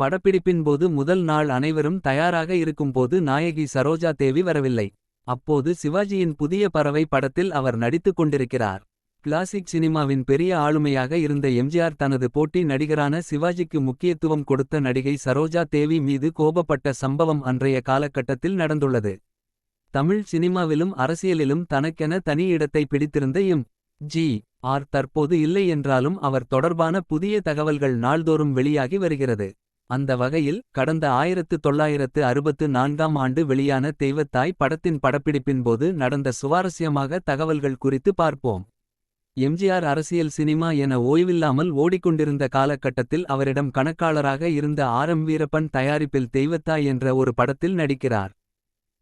படப்பிடிப்பின் போது முதல் நாள் அனைவரும் தயாராக இருக்கும்போது நாயகி சரோஜா தேவி வரவில்லை. அப்போது சிவாஜியின் புதிய பறவை படத்தில் அவர் நடித்துக் கொண்டிருக்கிறார். கிளாசிக் சினிமாவின் பெரிய ஆளுமையாக இருந்த எம்ஜிஆர் தனது போட்டி நடிகரான சிவாஜிக்கு முக்கியத்துவம் கொடுத்த நடிகை சரோஜா தேவி மீது கோபப்பட்ட சம்பவம் அன்றைய காலகட்டத்தில் நடந்துள்ளது. தமிழ் சினிமாவிலும் அரசியலிலும் தனக்கென தனி இடத்தை பிடித்திருந்த எம். ஜி. ஆர் தற்போது இல்லை என்றாலும் அவர் தொடர்பான புதிய தகவல்கள் நாள்தோறும் வெளியாகி வருகிறது. அந்த வகையில் கடந்த ஆயிரத்து தொள்ளாயிரத்து அறுபத்து நான்காம் ஆண்டு வெளியான தெய்வத்தாய் படத்தின் படப்பிடிப்பின் போது நடந்த சுவாரஸ்யமாக தகவல்கள் குறித்து பார்ப்போம். எம்ஜிஆர் அரசியல் சினிமா என ஓய்வில்லாமல் ஓடிக்கொண்டிருந்த காலகட்டத்தில் அவரிடம் கணக்காளராக இருந்த ஆர் எம் வீரப்பன் தயாரிப்பில் தெய்வத்தாய் என்ற ஒரு படத்தில் நடிக்கிறார்.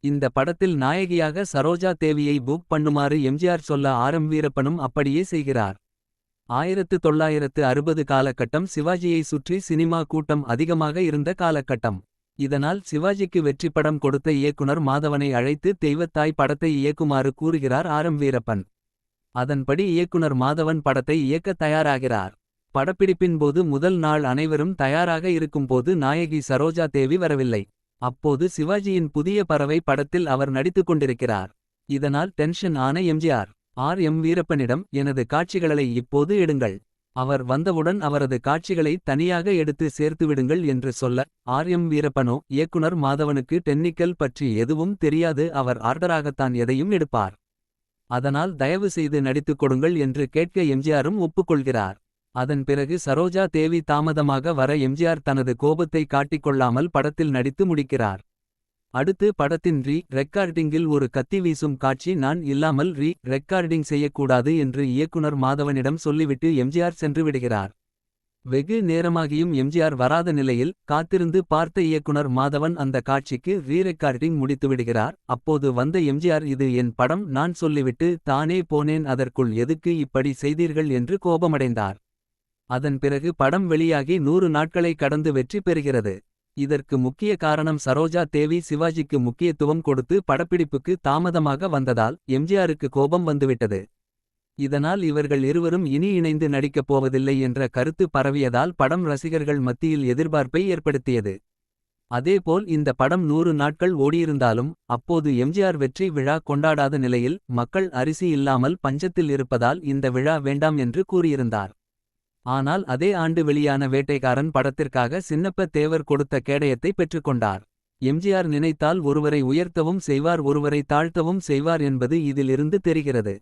இந்த படத்தில் நாயகியாக சரோஜா தேவியை புக் பண்ணுமாறு எம்ஜிஆர் சொல்ல ஆர் எம் வீரப்பனும் அப்படியே செய்கிறார். ஆயிரத்து தொள்ளாயிரத்து அறுபது காலகட்டம் சிவாஜியை சுற்றி சினிமா கூட்டம் அதிகமாக இருந்த காலகட்டம். இதனால் சிவாஜிக்கு வெற்றிப்படம் கொடுத்த இயக்குனர் மாதவனை அழைத்து தெய்வத்தாய் படத்தை இயக்குமாறு கூறுகிறார் ஆரம் வீரப்பன். அதன்படி இயக்குனர் மாதவன் படத்தை இயக்க தயாராகிறார். படப்பிடிப்பின் போது முதல் நாள் அனைவரும் தயாராக இருக்கும்போது நாயகி சரோஜா தேவி வரவில்லை. அப்போது சிவாஜியின் புதிய பறவை படத்தில் அவர் நடித்துக் கொண்டிருக்கிறார். இதனால் டென்ஷன் ஆன எம்ஜிஆர். ஆர் எம் வீரப்பனிடம் எனது காட்சிகளை இப்போது எடுங்கள். அவர் வந்தவுடன் அவரது காட்சிகளை தனியாக எடுத்து சேர்த்துவிடுங்கள் என்று சொல்ல. ஆர் எம் வீரப்பனோ இயக்குனர் மாதவனுக்கு டென்னிக்கல் பற்றி எதுவும் தெரியாது அவர் ஆர்டராகத்தான் எதையும் எடுப்பார். அதனால் தயவு செய்து நடித்துக் கொடுங்கள் என்று கேட்க எம்ஜிஆரும் ஒப்புக்கொள்கிறார். அதன் பிறகு சரோஜா தேவி தாமதமாக வர எம்ஜிஆர் தனது கோபத்தை காட்டிக்கொள்ளாமல் படத்தில் நடித்து முடிக்கிறார். அடுத்து படத்தின் ரீ ரெக்கார்டிங்கில் ஒரு கத்தி வீசும் காட்சி நான் இல்லாமல் ரீ ரெக்கார்டிங் செய்யக்கூடாது என்று இயக்குனர் மாதவனிடம் சொல்லிவிட்டு எம்ஜிஆர் சென்று விடுகிறார். வெகு நேரமாகியும் எம்ஜிஆர் வராத நிலையில் காத்திருந்து பார்த்த இயக்குனர் மாதவன் அந்த காட்சிக்கு ரீ ரெக்கார்டிங் முடித்துவிடுகிறார். அப்போது வந்த எம்ஜிஆர் இது என் படம் நான் சொல்லிவிட்டு தானே போனேன் அதற்குள் எதுக்கு இப்படி செய்தீர்கள் என்று கோபமடைந்தார். அதன் பிறகு படம் வெளியாகி நூறு நாட்களை கடந்து வெற்றி பெறுகிறது. இதற்கு முக்கிய காரணம் சரோஜா தேவி சிவாஜிக்கு முக்கியத்துவம் கொடுத்து படப்பிடிப்புக்கு தாமதமாக வந்ததால் எம்ஜிஆருக்கு கோபம் வந்துவிட்டது. இதனால் இவர்கள் இருவரும் இனி இணைந்து நடிக்கப் போவதில்லை என்ற கருத்து பரவியதால் படம் ரசிகர்கள் மத்தியில் எதிர்பார்ப்பை ஏற்படுத்தியது. அதேபோல் இந்த படம் நூறு நாட்கள் ஓடியிருந்தாலும் அப்போது எம்ஜிஆர் வெற்றி விழா கொண்டாடாத நிலையில் மக்கள் அரிசி இல்லாமல் பஞ்சத்தில் இருப்பதால் இந்த விழா வேண்டாம் என்று கூறியிருந்தார். ஆனால் அதே ஆண்டு வெளியான வேட்டைக்காரன் படத்திற்காக சின்னப்ப தேவர் கொடுத்த கேடயத்தை பெற்றுக்கொண்டார். எம்ஜிஆர் நினைத்தால் ஒருவரை உயர்த்தவும் செய்வார் ஒருவரை தாழ்த்தவும் செய்வார் என்பது இதிலிருந்து தெரிகிறது.